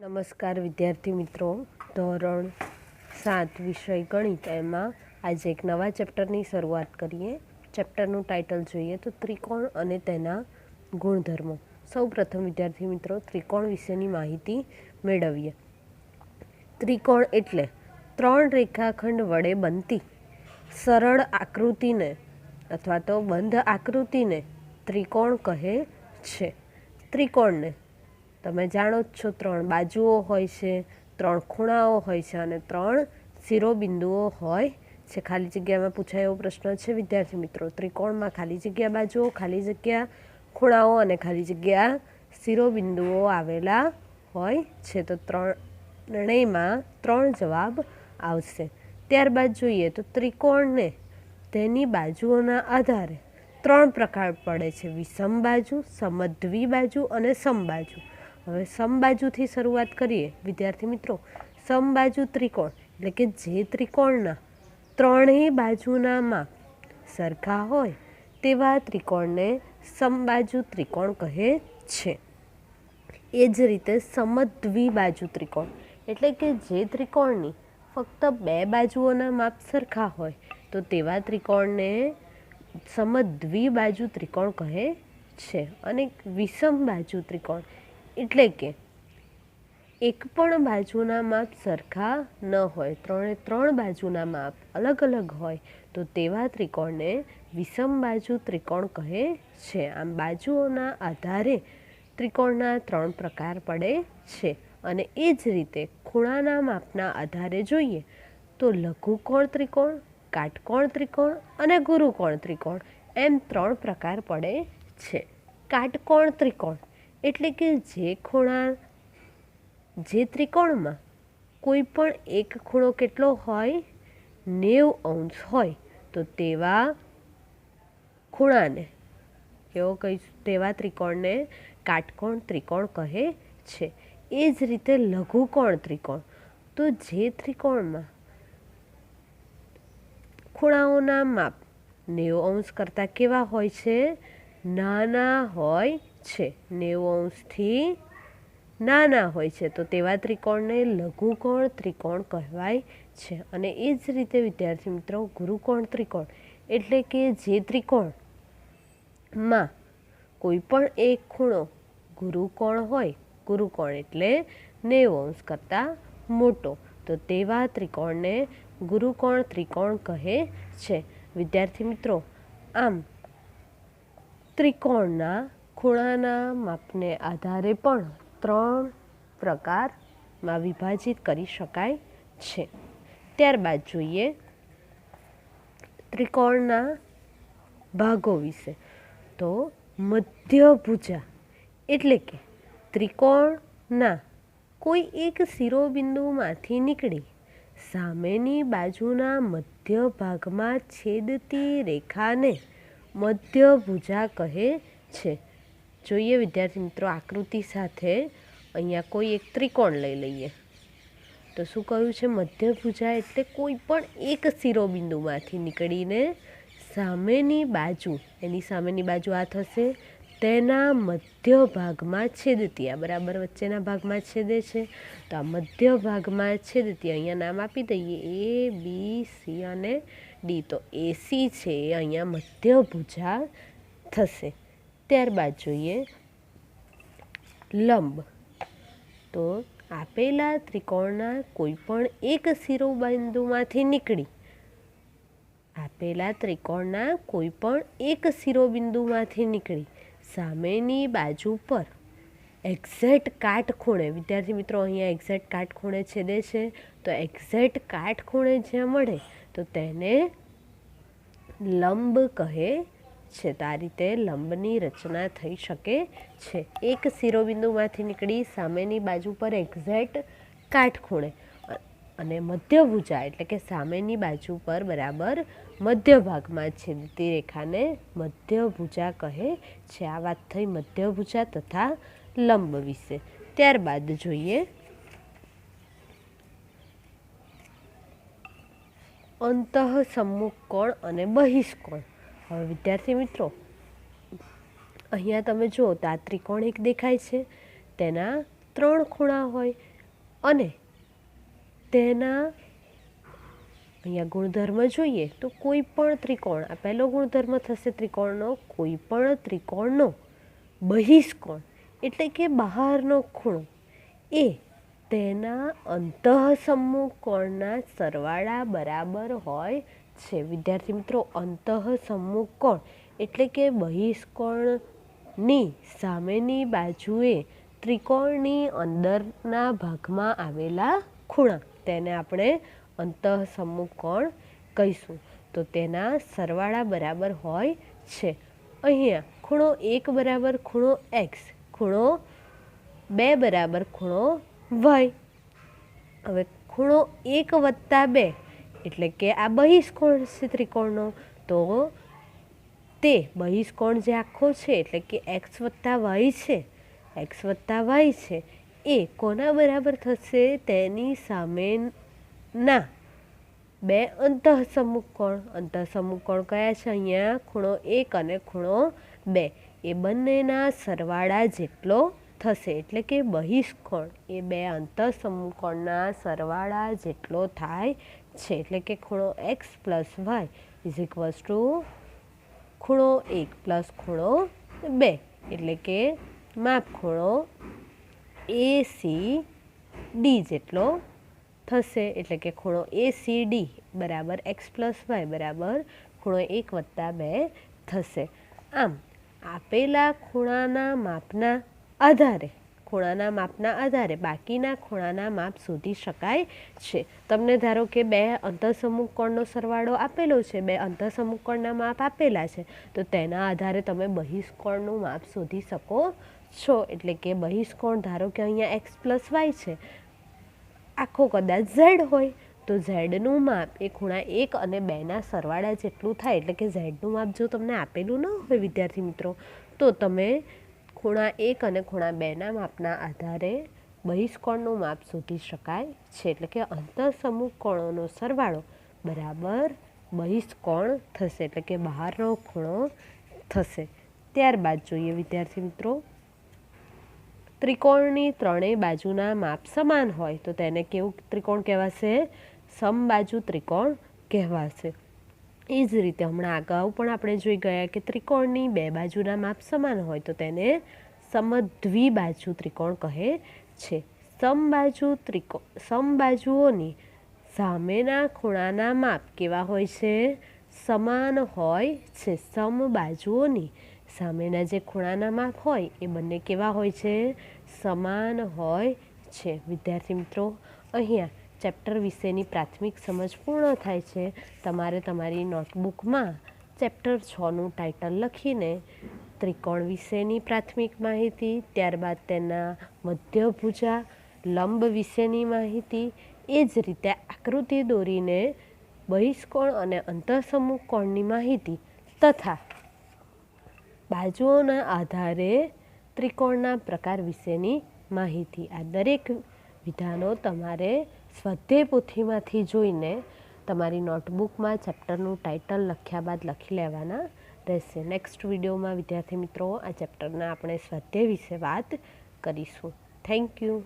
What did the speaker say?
નમસ્કાર વિદ્યાર્થી મિત્રો. ધોરણ સાત વિષય ગણિત એમાં આજે એક નવા ચેપ્ટરની શરૂઆત કરીએ. ચેપ્ટરનું ટાઇટલ જોઈએ તો ત્રિકોણ અને તેના ગુણધર્મો. સૌ પ્રથમ વિદ્યાર્થી મિત્રો ત્રિકોણ વિશેની માહિતી મેળવીએ. ત્રિકોણ એટલે ત્રણ રેખાખંડ વડે બનતી સરળ આકૃતિને અથવા તો બંધ આકૃતિને ત્રિકોણ કહે છે. ત્રિકોણને તમે જાણો જ છો ત્રણ બાજુઓ હોય છે, ત્રણ ખૂણાઓ હોય છે અને ત્રણ શિરોબિંદુઓ હોય છે. ખાલી જગ્યામાં પૂછાય એવો પ્રશ્ન છે, વિદ્યાર્થી મિત્રો. ત્રિકોણમાં ખાલી જગ્યા બાજુઓ, ખાલી જગ્યા ખૂણાઓ અને ખાલી જગ્યા શિરોબિંદુઓ આવેલા હોય છે. તો ત્રણેયમાં ત્રણ જવાબ આવશે. ત્યારબાદ જોઈએ તો ત્રિકોણને તેની બાજુઓના આધારે ત્રણ પ્રકાર પડે છે. વિષમ બાજુ, સમદ્વી બાજુ અને સમબાજુ. હવે સમબાજુથી શરૂઆત કરીએ, વિદ્યાર્થી મિત્રો. સમબાજુ ત્રિકોણ, એટલે કે જે ત્રિકોણના ત્રણેય બાજુના માપ સરખા હોય, તેવા ત્રિકોણને સમબાજુ ત્રિકોણ કહે છે. એ જ રીતે સમદ્વિબાજુ ત્રિકોણ, એટલે કે જે ત્રિકોણની ફક્ત બે બાજુઓના માપ સરખા હોય, તો તેવા ત્રિકોણને સમદ્વિબાજુ ત્રિકોણ કહે છે. અને વિષમ બાજુ ત્રિકોણ એટલે કે એક પણ બાજુના માપ સરખા ન હોય, ત્રણે ત્રણ બાજુના માપ અલગ અલગ હોય, તો તેવા ત્રિકોણને વિષમ બાજુ ત્રિકોણ કહે છે. આમ બાજુઓના આધારે ત્રિકોણના ત્રણ પ્રકાર પડે છે. અને એ જ રીતે ખૂણાના માપના આધારે જોઈએ તો લઘુકોણ ત્રિકોણ, કાટકોણ ત્રિકોણ અને ગુરુકોણ ત્રિકોણ એમ ત્રણ પ્રકાર પડે છે. કાટકોણ ત્રિકોણ એટલે કે જે ખૂણા, જે ત્રિકોણમાં કોઈ પણ એક ખૂણો કેટલો હોય, નેવ અંશ હોય, તો તેવા ખૂણાને કેવો કહીશ, તેવા ત્રિકોણને કાટકોણ ત્રિકોણ કહે છે. એ જ રીતે લઘુકોણ ત્રિકોણ. તો જે ત્રિકોણમાં ખૂણાઓના માપ નેવ અંશ કરતાં કેવા હોય છે? નાના હોય છે. નેવું અંશથી નાના હોય છે. તો તેવા ત્રિકોણને લઘુકોણ ત્રિકોણ કહેવાય છે. અને એ જ રીતે, વિદ્યાર્થી મિત્રો, ગુરુકોણ ત્રિકોણ. એટલે કે જે ત્રિકોણમાં કોઈ પણ એક ખૂણો ગુરુકોણ હોય, ગુરુકોણ એટલે નેવું અંશ કરતાં મોટો. તો તેવા ત્રિકોણને ગુરુકોણ ત્રિકોણ કહે છે. વિદ્યાર્થી મિત્રો, આમ ત્રિકોણના ખૂણાના માપને આધારે પણ ત્રણ પ્રકારમાં વિભાજિત કરી શકાય છે. ત્યારબાદ જોઈએ ત્રિકોણના ભાગો વિશે. તો મધ્યભુજા એટલે કે ત્રિકોણના કોઈ એક શિરોબિંદુમાંથી નીકળી સામેની બાજુના મધ્ય ભાગમાં છેદતી રેખાને મધ્યભુજા કહે છે. જોઈએ વિદ્યાર્થી મિત્રો, આકૃતિ સાથે અહીંયા કોઈ એક ત્રિકોણ લઈ લઈએ. તો શું કહ્યું છે? મધ્યભુજા એટલે કોઈ પણ એક શિરોબિંદુમાંથી નીકળીને સામેની બાજુ, એની સામેની બાજુ આ થશે. તેના મધ્ય ભાગમાં છેદતી આ બરાબર? વચ્ચેના ભાગમાં છેદે છે. તો આ મધ્ય ભાગમાં છેદતી અહીંયા નામ આપી દઈએ. એ, બી, સી અને ડી. તો એસી છે, એ અહીંયા મધ્યભુજા થશે. ત્યારબાદ જોઈએ લંબ. તો આપેલા ત્રિકોણના કોઈ પણ એક શિરોબિંદુમાંથી નીકળી. આપેલા ત્રિકોણના કોઈ પણ એક શિરોબિંદુમાંથી નીકળી. સામેની બાજુ પર એક્ઝેક્ટ કાટખૂણે વિદ્યાર્થી મિત્રો અહીંયા એક્ઝેક્ટ કાટખૂણે છેદે છે, તો એક્ઝેક્ટ કાટખૂણે જ્યાં મળે, તો તેને લંબ કહે છે. તો આ રીતે લંબની રચના થઈ શકે છે. એક શિરોબિંદુમાંથી નીકળી સામેની બાજુ પર એક્ઝેક્ટ કાટખૂણે અને મધ્યભુજા એટલે કે સામેની બાજુ પર બરાબર મધ્ય ભાગમાં છેદતી રેખાને મધ્યભુજા કહે છે. આ વાત થઈ મધ્યભુજા તથા લંબ વિશે. ત્યારબાદ જોઈએ અંતઃસમ્મુખ કોણ અને બહિષ્કોણ. હવે વિદ્યાર્થી મિત્રો, અહીંયા તમે જુઓ તો આ ત્રિકોણ એક દેખાય છે, તેના ત્રણ ખૂણા હોય અને તેના અહીંયા ગુણધર્મ જોઈએ તો કોઈ પણ ત્રિકોણ, આ પહેલો ગુણધર્મ થશે ત્રિકોણનો, કોઈ પણ ત્રિકોણનો બહિષ્કોણ, એટલે કે બહારનો ખૂણો, એ તેના અંતઃસમૂહ કોણના સરવાળા બરાબર હોય છે. વિદ્યાર્થી મિત્રો અંતઃસમૂહ કોણ? એટલે કે બહિષ્કોણની સામેની બાજુએ ત્રિકોણની અંદરના ભાગમાં આવેલા ખૂણા. તેને આપણે અંતઃસમૂહ કોણ કહીશું? તો તેના સરવાળા બરાબર હોય છે. અહીંયા ખૂણો એક બરાબર ખૂણો એક્સ, ખૂણો બે બરાબર ખૂણો વાય. હવે ખૂણો એક વત્તા બે એટલે કે આ બહિષ્કોણ છે ત્રિકોણનો તો તે બહિષ્કોણ જે આખો છે, એટલે કે એક્સ વત્તા વાય છે એક્સ વત્તા વાય છે, એ કોના બરાબર થશે? તેની સામેના. બે અંતઃસમુખ કોણ? અંતઃસમુખ કોણ કયા છે અહીંયા? ખૂણો એક અને ખૂણો બે. એ બંનેના સરવાળા જેટલો થશે એટલે કે બહિષ્કોણ એ બે અંતઃસમકોણના સરવાળા જેટલો થાય છે. એટલે કે ખૂણો x plus y is equals to ખૂણો એક પ્લસ ખૂણો બે. એટલે કે માપ ખૂણો એ સી ડી જેટલો થશે. એટલે કે ખૂણો એ સી ડી બરાબર એક્સ પ્લસ વાય બરાબર ખૂણો એક વત્તા બે થશે. આમ, આપેલા ખૂણાના માપના આધારે ખૂણાના માપના આધારે, બાકીના ખૂણાના માપ શોધી શકાય છે. તમને ધારો કે બે અંતઃસમૂહકોણનો સરવાળો આપેલો છે, બે અંતઃસમૂહકોણના માપ આપેલા છે, તો તેના આધારે તમે બહિષ્કોણનું માપ શોધી શકો છો. એટલે કે બહિષ્કોણ ધારો કે અહીંયા એક્સ પ્લસ વાય છે, આખો કદાચ ઝેડ હોય, તો ઝેડનું માપ એ ખૂણા એક અને બેના સરવાળા જેટલું થાય. એટલે કે ઝેડનું માપ જો તમને આપેલું ન હોય, વિદ્યાર્થી મિત્રો, તો તમે ખૂણા એક અને ખૂણા બેના માપના આધારે બહિષ્કોણનું માપ શોધી શકાય છે. એટલે કે અંતરસમૂહ કોણોનો સરવાળો બરાબર બહિષ્કોણ થશે. એટલે કે બહારનો ખૂણો થશે. ત્યારબાદ જોઈએ વિદ્યાર્થી મિત્રો, ત્રિકોણની ત્રણેય બાજુના માપ સમાન હોય તો તેને કેવું ત્રિકોણ કહેવાશે? સમબાજુ ત્રિકોણ કહેવાશે. એ જ રીતે હમણાં અગાઉ પણ આપણે જોઈ ગયા કે ત્રિકોણની બે બાજુના માપ સમાન હોય તો તેને સમદ્વિબાજુ ત્રિકોણ કહે છે. સમબાજુ ત્રિકોણ સમબાજુઓની સામેના ખૂણાના માપ કેવા હોય છે? સમાન હોય છે. સમબાજુઓની સામેના જે ખૂણાના માપ હોય એ બંને કેવા હોય છે? સમાન હોય છે. વિદ્યાર્થી મિત્રો, અહીંયા ચેપ્ટર વિશેની પ્રાથમિક સમજ પૂર્ણ થાય છે, તમારે તમારી નોટબુકમાં ચેપ્ટર છનું ટાઇટલ લખીને ત્રિકોણ વિશેની પ્રાથમિક માહિતી, ત્યારબાદ તેના મધ્યભુજા લંબ વિશેની માહિતી, એ જ રીતે આકૃતિ દોરીને બહિષ્કોણ અને અંતઃસમૂહ કોણની માહિતી તથા બાજુઓના આધારે ત્રિકોણના પ્રકાર વિશેની માહિતી. આ દરેક વિધાનો તમારે સ્વાધ્યાય પોથીમાંથી જોઈને તમારી નોટબુકમાં ચેપ્ટરનું ટાઇટલ લખ્યા બાદ લખી લેવાના રહેશે. નેક્સ્ટ વિડીયોમાં, વિદ્યાર્થી મિત્રો, આ ચેપ્ટરના આપણે સ્વાધ્યાય વિશે વાત કરીશું. Thank you